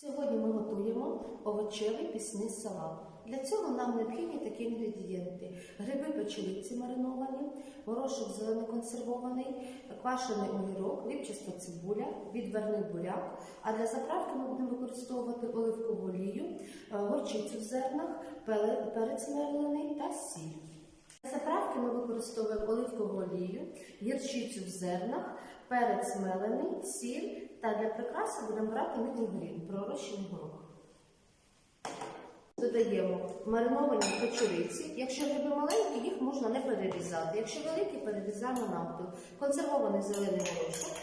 Сьогодні ми готуємо овочевий пісний салат. Для цього нам необхідні такі інгредієнти: гриби печериці мариновані, горошок зелений консервований, квашений огірок, рібчаста цибуля, відварний буряк. А для заправки ми будемо використовувати оливкову олію, е, горчицю в зернах, перець мелений та сіль. Для заправки ми використовуємо оливкову олію, гірчицю в зернах, перець мелений, сіль та для прикраси будемо брати мідний пророщений горох. Додаємо мариновані печериці. Якщо гриби маленькі, їх можна не перерізати. Якщо великі, перерізаємо навпіл. Консервований зелений горошок.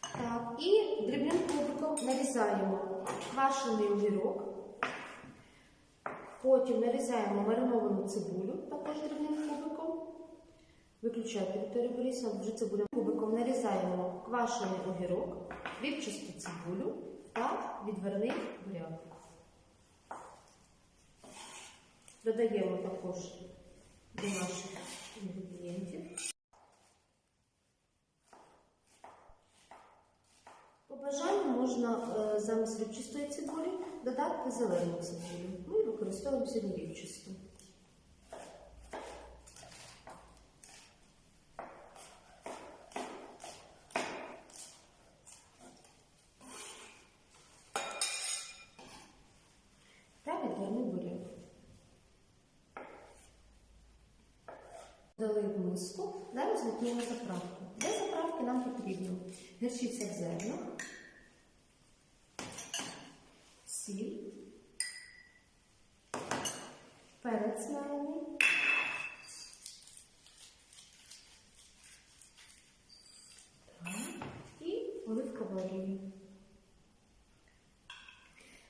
Так, і дрібним кубиком нарізаємо квашений огірок. Потім нарізаємо мариновану цибулю, також дрібним кубиком. Виключайте Вікторія Борисовна, вже цибулю. Нарізаємо квашений огірок, рібчасту цибулю та відварний буряк. Додаємо також до наших інгредієнтів. По бажанню можна е, замість рібчастої цибулі додати зелену цибулю. Ми використовуємо сьогодні рібчасту. Та відварний буряк. Дали в миску. Зараз готуємо заправку. Для заправки нам потрібно гірчиця в зернах, сіль, перець мелений, так, і оливкова олія.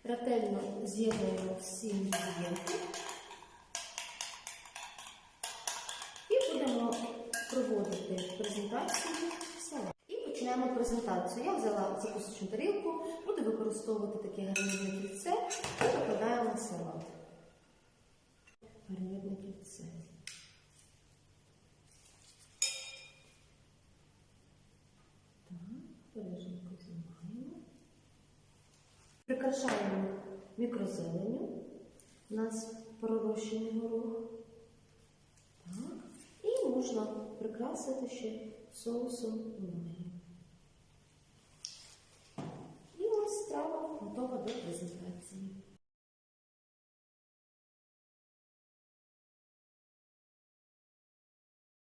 Ретельно з'єднуємо всі інгредієнти. І починаємо презентацію. Я взяла закусочну тарілку, буду використовувати таке гарнірне кільце і викладаємо салат. Гарнірне кільце. Так, бережненько знімаємо. Прикрашаємо мікрозеленню. У нас пророщений горох. Можна прикрасити ще соусом лимоні.